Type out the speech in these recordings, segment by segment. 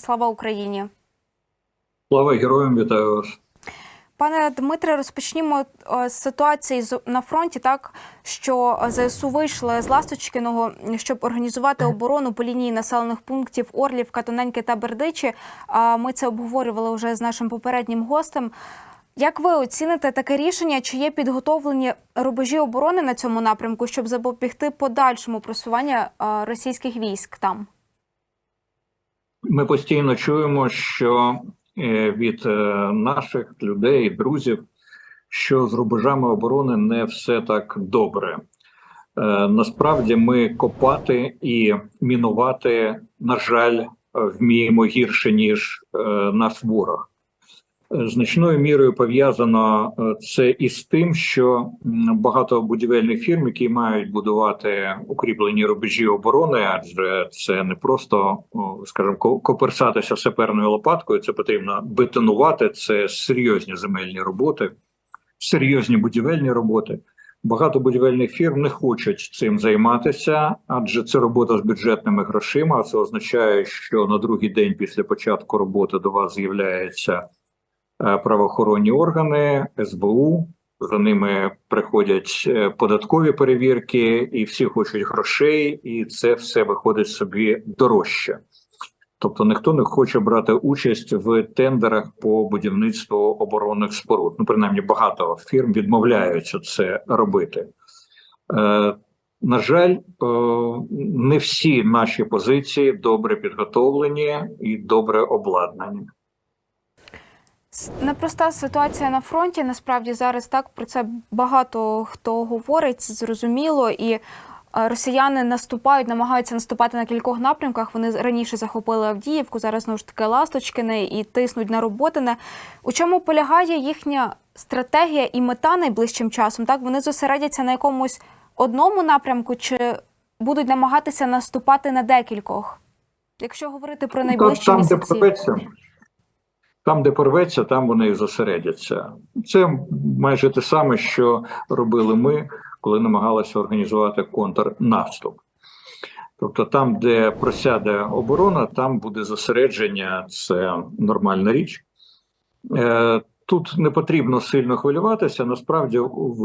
Слава Україні! Слава героям, вітаю вас. Пане Дмитре, розпочнімо е, з ситуації на фронті, так що ЗСУ вийшли з Ласточкиного, щоб організувати оборону по лінії населених пунктів Орлівка, Тоненьке та Бердичі. А Ми це обговорювали вже з нашим попереднім гостем. Як ви оціните таке рішення? Чи є підготовлені рубежі оборони на цьому напрямку, щоб запобігти подальшому просування е, російських військ там? Ми постійно чуємо, що е, від е, наших людей, друзів, що з рубежами оборони не все так добре. Е, Насправді ми копати і мінувати, на жаль, вміємо гірше ніж наш ворог. Значною мірою пов'язано е, це із тим, що багато будівельних фірм, які мають будувати укріплені рубежі оборони, адже це не просто, скажімо, ко- коперсатися саперною лопаткою. Це потрібно бетонувати. Це серйозні земельні роботи, серйозні будівельні роботи. Багато будівельних фірм не хочуть цим займатися, адже це робота з бюджетними грошима. Це означає, що на другий день після початку роботи до вас з'являється правоохоронні органи, СБУ. За ними приходять е, податкові перевірки, і всі хочуть грошей, і це все виходить собі дорожче. Тобто ніхто не хоче брати участь в тендерах по будівництву оборонних споруд. Ну, принаймні, багато фірм відмовляються це робити. Е, на жаль, е, не всі наші позиції добре підготовлені і добре обладнані. Непроста ситуація на фронті. Насправді зараз так про це багато хто говорить, це зрозуміло. І е, росіяни наступають, намагаються наступати на кількох напрямках. Вони раніше захопили Авдіївку, зараз знову ж таки Ласточкине і тиснуть на Роботине. У чому полягає їхня стратегія і мета найближчим часом? Так вони зосередяться на якомусь одному напрямку, чи будуть намагатися наступати на декількох? Якщо говорити про найближчі місяці. Там, де порветься, там вони і зосередяться. Це майже те саме, що робили ми, коли намагалися організувати контрнаступ. Тобто, там, де просяде оборона, там буде зосередження, це нормальна річ. Е, Тут не потрібно сильно хвилюватися. Насправді, в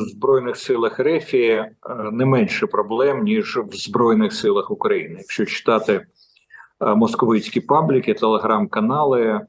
Збройних силах Рефії е, не менше проблем, ніж в Збройних силах України. Якщо читати е, московицькі пабліки, телеграм-канали.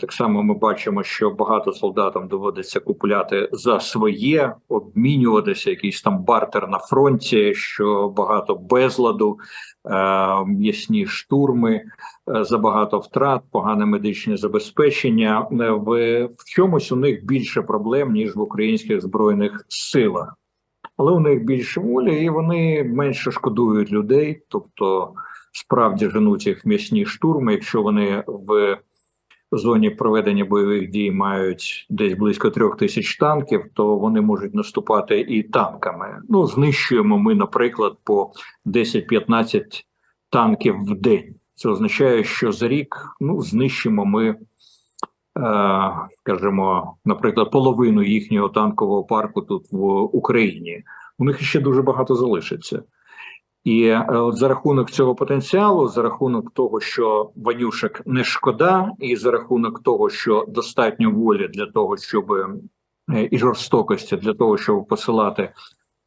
Так само ми бачимо, що багато солдатам доводиться купувати за своє, обмінюватися, якийсь там бартер на фронті, що багато безладу, е, м'ясні штурми, е, забагато втрат, погане медичне забезпечення. Е, В, в чомусь у них більше проблем ніж в українських збройних силах, але у них більше волі, і вони менше шкодують людей, тобто справді женуть їх м'ясні штурми, якщо вони в зоні проведення бойових дій мають десь близько трьох тисяч танків, то вони можуть наступати і танками. Ну, знищуємо ми, наприклад, по 10-15 танків в день. Це означає, що за рік ну, знищимо ми, е, скажімо, наприклад, половину їхнього танкового парку тут в Україні. У них ще дуже багато залишиться. І е, от за рахунок цього потенціалу, за рахунок того, що ванюшек не шкода, і за рахунок того, що достатньо волі для того, щоб е, і жорстокості для того, щоб посилати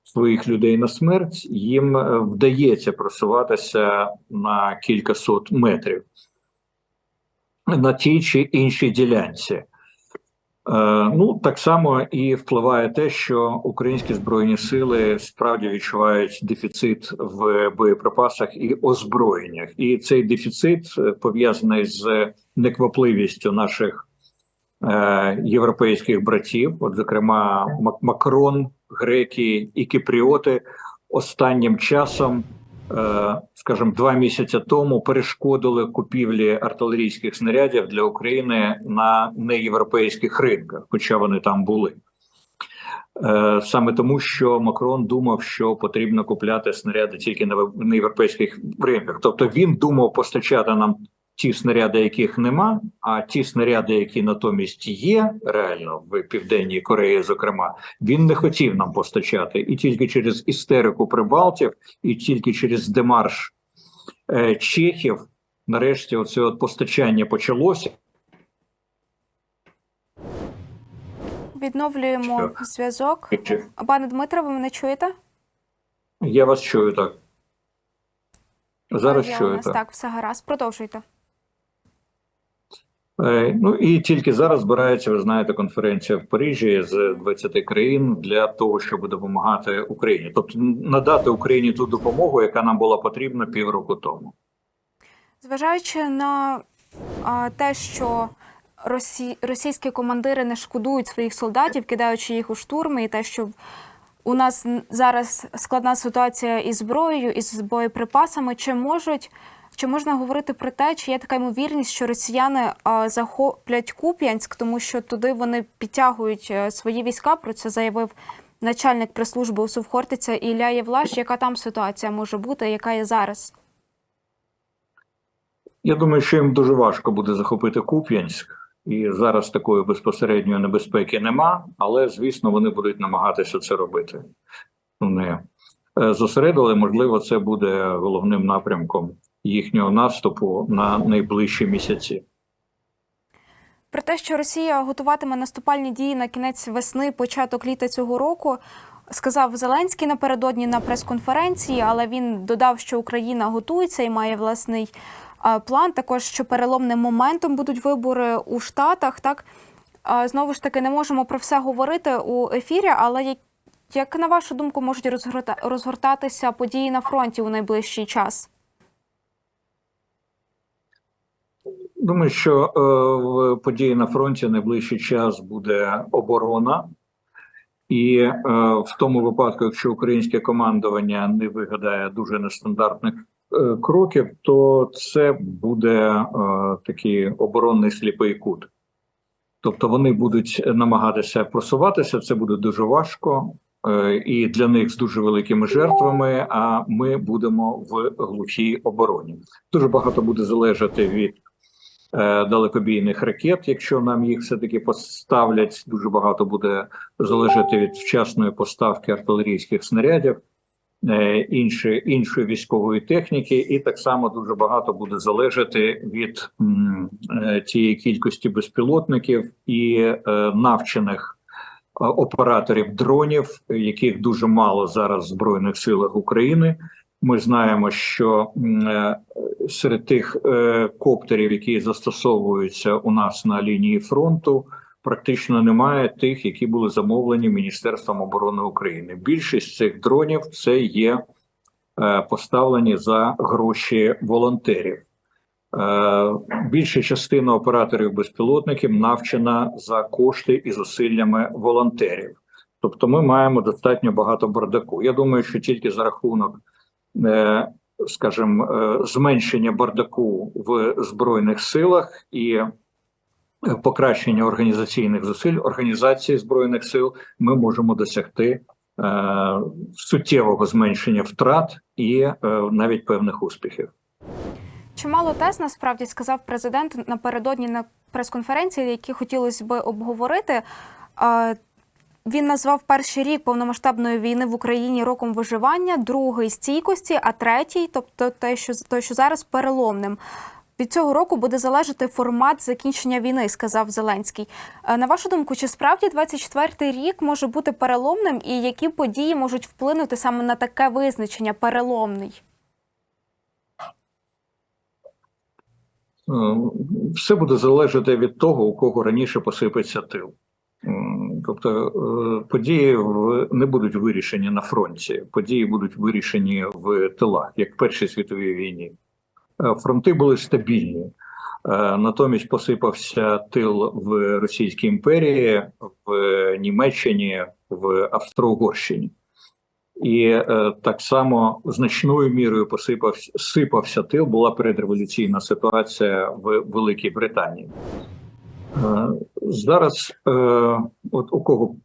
своїх людей на смерть, їм е, вдається просуватися на кількасот метрів на тій чи іншій ділянці. Е, Ну, так само і впливає те, що українські збройні сили справді відчувають дефіцит в боєприпасах і озброєннях, і цей дефіцит е, пов'язаний з неквапливістю наших е, європейських братів, от зокрема Мак- Макрон, греки і кіпріоти останнім часом. Е, Скажімо, два місяці тому перешкодили купівлі артилерійських снарядів для України на неєвропейських ринках, хоча вони там були. Е, Саме тому, що Макрон думав, що потрібно купляти снаряди тільки на європейських ринках. Тобто він думав постачати нам ті снаряди, яких нема, а ті снаряди, які натомість є реально в південній Кореї, зокрема, він не хотів нам постачати, і тільки через істерику прибалтів, і тільки через демарш е, чехів нарешті оце от постачання почалося. Відновлюємо зв'язок. Пане Дмитре, ви мене чуєте? Я вас чую так. Зараз чую нас так. так, все гаразд. Продовжуйте. Е, Ну і тільки зараз збирається, ви знаєте, конференція в Парижі з 20 країн для того, щоб допомагати Україні, тобто надати Україні ту допомогу, яка нам була потрібна півроку тому. Зважаючи на а, те, що росі... російські командири не шкодують своїх солдатів, кидаючи їх у штурми, і те, що у нас зараз складна ситуація із зброєю, із боєприпасами, чи можуть. Чи можна говорити про те, чи є така ймовірність, що росіяни захоплять Куп'янськ, тому що туди вони підтягують е, свої війська? Про це заявив начальник прес-служби УСУВ Хортиця Ілля Євлаш. Яка там ситуація може бути, яка є зараз? Я думаю, що їм дуже важко буде захопити Куп'янськ, і зараз такої безпосередньої небезпеки нема, але звісно вони будуть намагатися це робити. Вони е, зосередили, можливо, це буде головним напрямком їхнього наступу на найближчі місяці. Про те, що Росія готуватиме наступальні дії на кінець весни, початок літа цього року, сказав Зеленський напередодні на прес-конференції, але він додав, що Україна готується і має власний е, план. Також що переломним моментом будуть вибори у Штатах. Так Е, знову ж таки, не можемо про все говорити у ефірі, але як, на вашу думку, можуть розгорта, розгортатися події на фронті у найближчий час? Думаю, що е, в події на фронті найближчий час буде оборона, і е, в тому випадку, якщо українське командування не вигадає дуже нестандартних е, кроків, то це буде такий оборонний сліпий кут. Тобто вони будуть намагатися просуватися, це буде дуже важко, і для них з дуже великими жертвами. А ми будемо в глухій обороні. Дуже багато буде залежати від далекобійних ракет. Якщо нам їх все таки поставлять, дуже багато буде залежати від вчасної поставки артилерійських снарядів, е, інші, іншої військової техніки, і так само дуже багато буде залежати від е, тієї кількості безпілотників і е, навчених е, операторів дронів, яких дуже мало зараз в збройних силах України. Ми знаємо, що е, серед тих е, коптерів, які застосовуються у нас на лінії фронту, практично немає тих, які були замовлені Міністерством оборони України. Більшість цих дронів це є е, поставлені за гроші волонтерів. Більша частина операторів безпілотників навчена за кошти і зусиллями волонтерів. Тобто, ми маємо достатньо багато бардаку. Я думаю, що тільки за рахунок скажімо, е, зменшення бардаку в збройних силах і е, покращення організаційних зусиль організації збройних сил, ми можемо досягти е, суттєвого зменшення втрат і е, навіть певних успіхів. Чимало тез насправді сказав президент напередодні на прес-конференції, які хотілося би обговорити. Він назвав перший рік повномасштабної війни в Україні роком виживання, другий стійкості, а третій, тобто те, що той, що зараз переломним. Від цього року буде залежати формат закінчення війни, сказав Зеленський. Е, На вашу думку, чи справді 24-й рік може бути переломним, і які події можуть вплинути саме на таке визначення переломний? Е, Все буде залежати від того, у кого раніше посипеться тил. Тобто е, події не будуть вирішені на фронті, події будуть вирішені в тилах, як в Першій світовій війні. Е, Фронти були стабільні. Е, Натомість посипався тил в Російській імперії, в Німеччині, в Австро-Угорщині. І е, так само значною мірою посипався сипався тил. Була передреволюційна ситуація в Великій Британії. Е, зараз, е, от у кого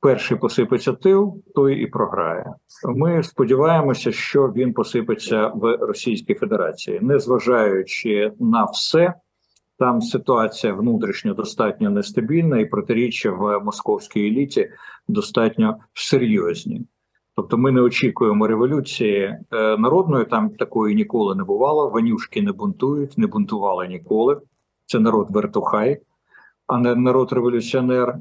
перший посипеться тил, той і програє. Ми сподіваємося, що він посипеться в Російській Федерації, незважаючи на все. Там ситуація внутрішньо достатньо нестабільна, і протиріччя в московській еліті достатньо серйозні. Тобто ми не очікуємо революції е, народної, там такої ніколи не бувало. Ванюшки не бунтують, не бунтували ніколи. Це народ вертухай, а не народ революціонер. Е,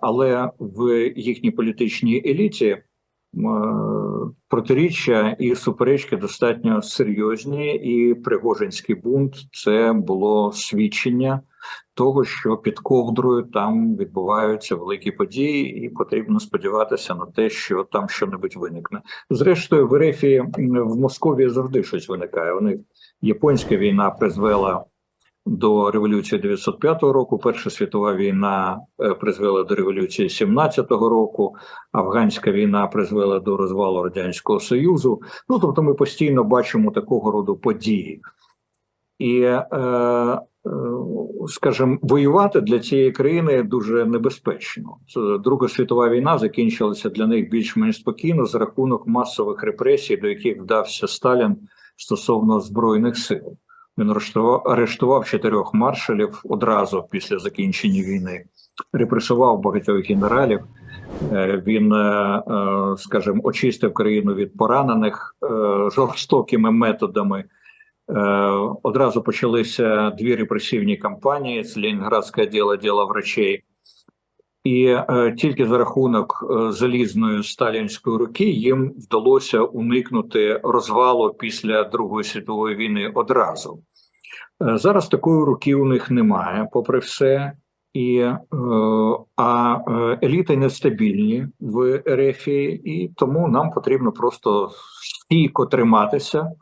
але в їхній політичній еліті е, протиріччя і суперечки достатньо серйозні, і Пригожинський бунт це було свідчення того, що під ковдрою там відбуваються великі події, і потрібно сподіватися на те, що там щонебудь виникне. Зрештою, в РФ в Московії завжди щось виникає. Вони японська війна призвела до революції 905 року. Перша світова війна е, призвела до революції 17-го року. Афганська війна призвела до розвалу радянського союзу. Ну тобто, ми постійно бачимо такого роду події. І, е, е, скажімо, воювати для цієї країни дуже небезпечно. Друга світова війна закінчилася для них більш-менш спокійно за рахунок масових репресій, до яких вдався Сталін стосовно збройних сил. Він арештував, чотирьох маршалів одразу після закінчення війни, репресував багатьох генералів. Е, Він, е, е, скажімо, очистив країну від поранених жорстокими методами. Одразу почалися дві репресивні кампанії: це Ленінградське діло, діло врачей. І тільки за рахунок залізної сталінської руки їм вдалося уникнути розвалу після Другої світової війни одразу. Е, зараз такої руки у них немає, попри все. І, е, а е, еліти нестабільні в РФ, і тому нам потрібно просто стійко триматися,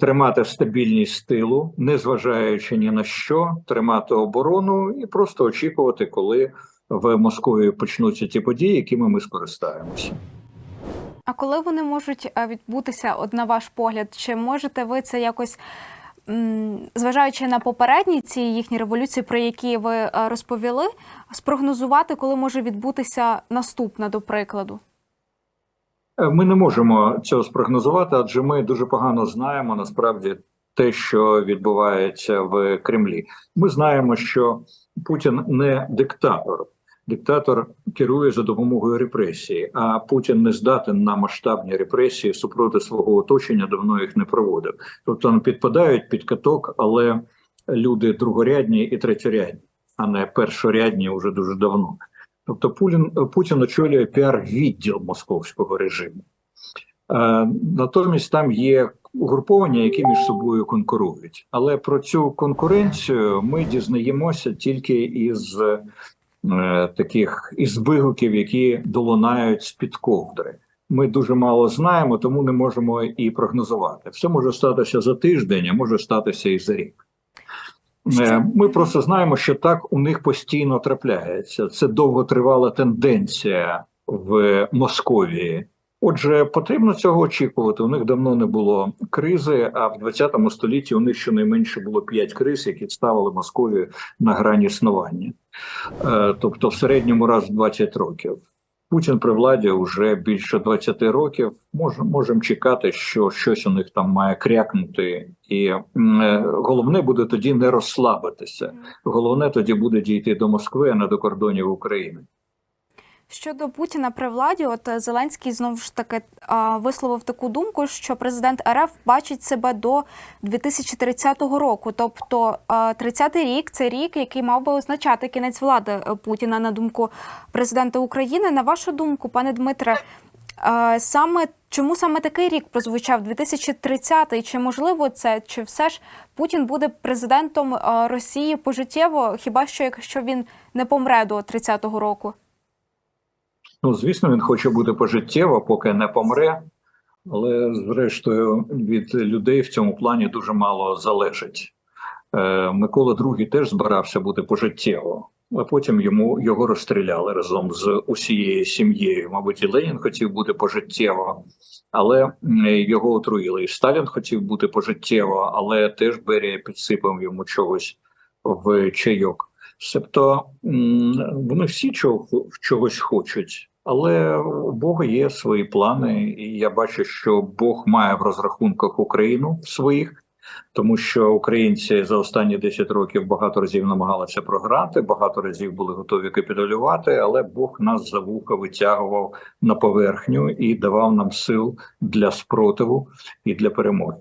тримати стабільність тилу, незважаючи ні на що, тримати оборону і просто очікувати, коли в Москві почнуться ті події, якими ми скористаємося. А коли вони можуть відбутися, от на ваш погляд, чи можете ви це якось, зважаючи на попередні ці їхні революції, про які ви е, розповіли, спрогнозувати, коли може відбутися наступна, до прикладу? Е, Ми не можемо цього спрогнозувати, адже ми дуже погано знаємо насправді те, що відбувається в Кремлі. Ми знаємо, що Путін не диктатор. Диктатор керує за допомогою репресії, а Путін не здатен на масштабні репресії супроти свого оточення, давно їх не проводив. Тобто вони підпадають під каток, але люди другорядні і третьорядні, а не першорядні вже дуже давно. Тобто Путін, Путін очолює піар-відділ московського режиму. Е, натомість там є угруповання, які між собою конкурують. Але про цю конкуренцію ми дізнаємося тільки із таких із вигуків, які долунають з під ковдри. Ми дуже мало знаємо, тому не можемо і прогнозувати. Все може статися за тиждень, а може статися і за рік. Е, Ми просто знаємо, що так у них постійно трапляється. Це довготривала тенденція в Московії. Отже, потрібно цього очікувати. У них давно не було кризи, а в 20 столітті у них щонайменше було 5 криз, які ставили Московію на грані існування. Е, Тобто, в середньому раз в 20 років. Путін при владі вже більше 20 років. Може, можемо чекати, що щось у них там має крякнути, і е, головне буде тоді не розслабитися. Головне тоді буде дійти до Москви, а не до кордонів України. Щодо Путіна при владі, от е, Зеленський знову ж таки висловив таку думку, що президент РФ бачить себе до 2030 року. Тобто а, 30-й рік це рік, який мав би означати кінець влади е, Путіна на думку президента України. На вашу думку, пане Дмитре, саме чому саме такий рік прозвучав 2030-й? Чи можливо це, чи все ж Путін буде президентом Росії пожиттєво? Хіба що якщо він не помре до 30-го року? Ну, звісно, він хоче бути пожиттєво, поки не помре. Але, зрештою, від людей в цьому плані дуже мало залежить. Е, Микола II теж збирався бути пожиттєво, а потім йому його розстріляли разом з усією сім'єю. Мабуть, і Ленін хотів бути пожиттєво, але його отруїли. І Сталін хотів бути пожиттєво, але теж Берія підсипав йому чогось в чайок. Себто вони всі чого, чогось хочуть. Але у Бога є свої плани, і я бачу, що Бог має в розрахунках Україну своїх. тому що українці за останні 10 років багато разів намагалися програти, багато разів були готові капітулювати, але Бог нас за вуха витягував на поверхню і давав нам сил для спротиву і для перемоги.